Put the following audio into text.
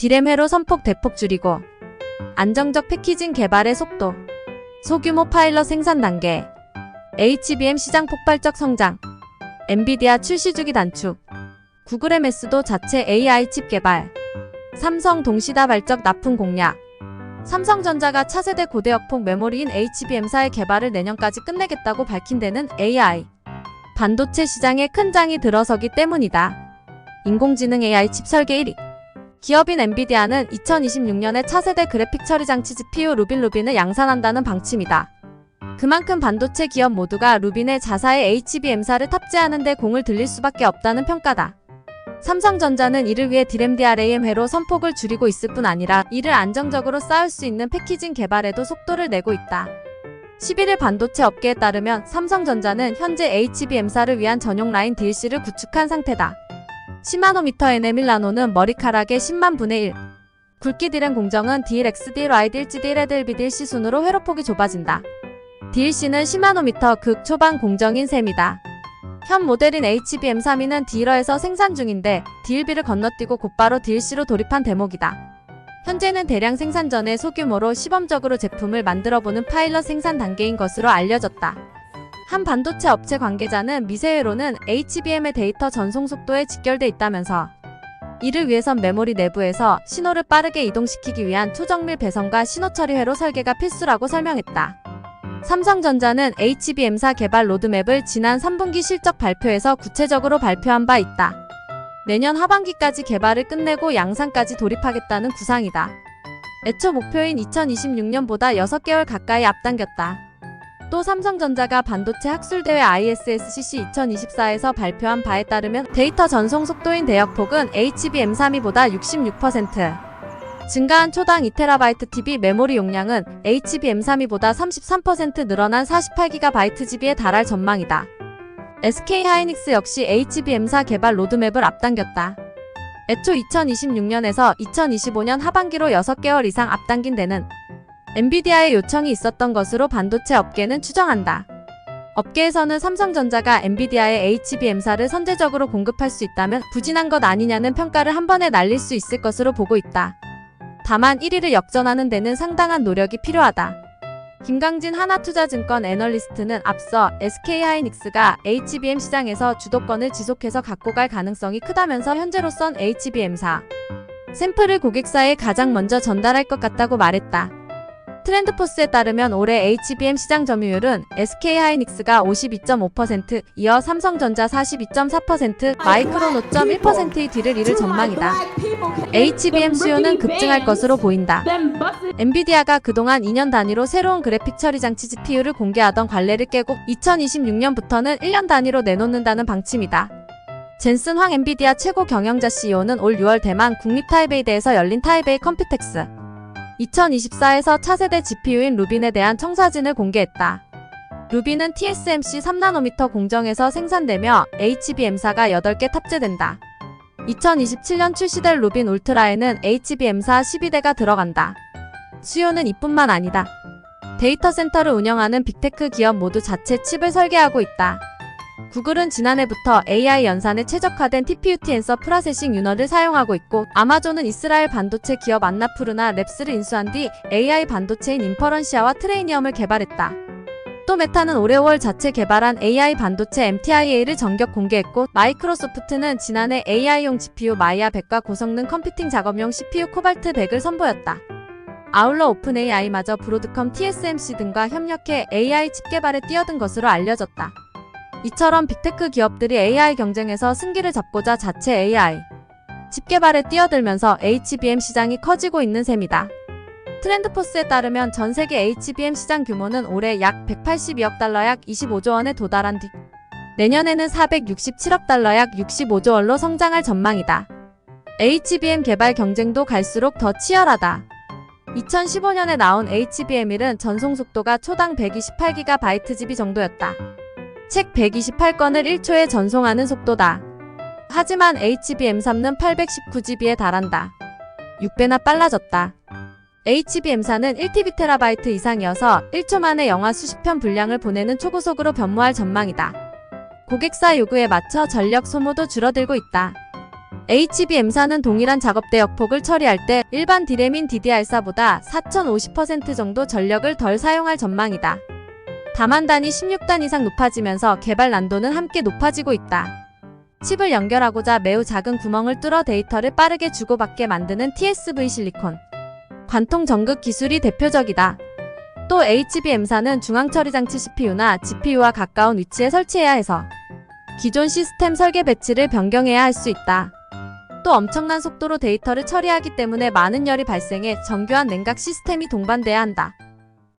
디램 회로 선폭 대폭 줄이고 안정적 패키징 개발의 속도 소규모 파일럿 생산 단계 HBM 시장 폭발적 성장 엔비디아 출시 주기 단축 구글 MS도 자체 AI 칩 개발 삼성 동시다 발적 납품 공략 삼성전자가 차세대 고대역폭 메모리인 HBM사의 개발을 내년까지 끝내겠다고 밝힌 데는 AI 반도체 시장에 큰 장이 들어서기 때문이다. 인공지능 AI 칩 설계 1위 기업인 엔비디아는 2026년에 차세대 그래픽 처리 장치 GPU 루빈 루빈을 양산한다는 방침이다. 그만큼 반도체 기업 모두가 루빈의 자사의 HBM사를 탑재하는 데 공을 들일 수밖에 없다는 평가다. 삼성전자는 이를 위해 DRAM 회로 선폭을 줄이고 있을 뿐 아니라 이를 안정적으로 쌓을 수 있는 패키징 개발에도 속도를 내고 있다. 11일 반도체 업계에 따르면 삼성전자는 현재 HBM사를 위한 전용 라인 DLC를 구축한 상태다. 10나노미터 NM1 나노는 머리카락의 10만 분의 1. 굵기 디램 공정은 DLX, DLY, DLG, DLD, DLC 순으로 회로폭이 좁아진다. DLC는 10나노미터 극 초반 공정인 셈이다. 현 모델인 HBM3이는 딜러에서 생산 중인데 DLB를 건너뛰고 곧바로 DLC로 돌입한 대목이다. 현재는 대량 생산 전에 소규모로 시범적으로 제품을 만들어보는 파일럿 생산 단계인 것으로 알려졌다. 한 반도체 업체 관계자는 미세회로는 HBM의 데이터 전송 속도에 직결돼 있다면서 이를 위해선 메모리 내부에서 신호를 빠르게 이동시키기 위한 초정밀 배선과 신호 처리 회로 설계가 필수라고 설명했다. 삼성전자는 HBM사 개발 로드맵을 지난 3분기 실적 발표에서 구체적으로 발표한 바 있다. 내년 하반기까지 개발을 끝내고 양산까지 돌입하겠다는 구상이다. 애초 목표인 2026년보다 6개월 가까이 앞당겼다. 또 삼성전자가 반도체 학술대회 ISSCC 2024에서 발표한 바에 따르면 데이터 전송 속도인 대역폭은 HBM32보다 66%, 증가한 초당 2TB TB 메모리 용량은 HBM32보다 33% 늘어난 48GBGB에 달할 전망이다. SK 하이닉스 역시 HBM4 개발 로드맵을 앞당겼다. 애초 2026년에서 2025년 하반기로 6개월 이상 앞당긴 데는 엔비디아의 요청이 있었던 것으로 반도체 업계는 추정한다. 업계에서는 삼성전자가 엔비디아의 HBM4를 선제적으로 공급할 수 있다면 부진한 것 아니냐는 평가를 한 번에 날릴 수 있을 것으로 보고 있다. 다만 1위를 역전하는 데는 상당한 노력이 필요하다. 김강진 하나투자증권 애널리스트는 앞서 SK하이닉스가 HBM 시장에서 주도권을 지속해서 갖고 갈 가능성이 크다면서 현재로선 HBM사 샘플을 고객사에 가장 먼저 전달할 것 같다고 말했다. 트렌드포스에 따르면 올해 HBM 시장 점유율은 SK하이닉스가 52.5%, 이어 삼성전자 42.4%, 마이크론 5.1%의 뒤를 이을 전망이다. HBM 수요는 급증할 것으로 보인다. 엔비디아가 그동안 2년 단위로 새로운 그래픽 처리 장치 GPU를 공개하던 관례를 깨고 2026년부터는 1년 단위로 내놓는다는 방침이다. 젠슨 황 엔비디아 최고 경영자 CEO는 올 6월 대만 국립 타이베이대에서 열린 타이베이 컴퓨텍스 2024에서 차세대 GPU인 루빈에 대한 청사진을 공개했다. 루빈은 TSMC 3나노미터 공정에서 생산되며 HBM사가 8개 탑재된다. 2027년 출시될 루빈 울트라에는 HBM사 12대가 들어간다. 수요는 이뿐만 아니다. 데이터 센터를 운영하는 빅테크 기업 모두 자체 칩을 설계하고 있다. 구글은 지난해부터 AI 연산에 최적화된 TPU 티엔서 프라세싱 유너를 사용하고 있고 아마존은 이스라엘 반도체 기업 안나푸르나 랩스를 인수한 뒤 AI 반도체인 인퍼런시아와 트레이니엄을 개발했다. 또 메타는 올해 5월 자체 개발한 AI 반도체 MTIA를 전격 공개했고 마이크로소프트는 지난해 AI용 GPU 마이아 100과 고성능 컴퓨팅 작업용 CPU 코발트 100을 선보였다. 아울러 오픈 AI마저 브로드컴 TSMC 등과 협력해 AI 칩 개발에 뛰어든 것으로 알려졌다. 이처럼 빅테크 기업들이 AI 경쟁에서 승기를 잡고자 자체 AI 칩 개발에 뛰어들면서 HBM 시장이 커지고 있는 셈이다. 트렌드포스에 따르면 전 세계 HBM 시장 규모는 올해 약 182억 달러 약 25조 원에 도달한 뒤 내년에는 467억 달러 약 65조 원로 성장할 전망이다. HBM 개발 경쟁도 갈수록 더 치열하다. 2015년에 나온 HBM1은 전송 속도가 초당 128GB 정도였다. 책 128건을 1초에 전송하는 속도다. 하지만 HBM3는 819GB에 달한다. 6배나 빨라졌다. HBM4는 1TB 이상이어서 1초 만에 영화 수십 편 분량을 보내는 초고속으로 변모할 전망이다. 고객사 요구에 맞춰 전력 소모도 줄어들고 있다. HBM사는 동일한 작업대 역폭을 처리할 때 일반 디램인 DDR4보다 4050% 정도 전력을 덜 사용할 전망이다. 다만 단위 16단 이상 높아지면서 개발 난도는 함께 높아지고 있다. 칩을 연결하고자 매우 작은 구멍을 뚫어 데이터를 빠르게 주고받게 만드는 TSV 실리콘. 관통 전극 기술이 대표적이다. 또 HBM사는 중앙처리장치 CPU나 GPU와 가까운 위치에 설치해야 해서 기존 시스템 설계 배치를 변경해야 할 수 있다. 또 엄청난 속도로 데이터를 처리하기 때문에 많은 열이 발생해 정교한 냉각 시스템이 동반돼야 한다.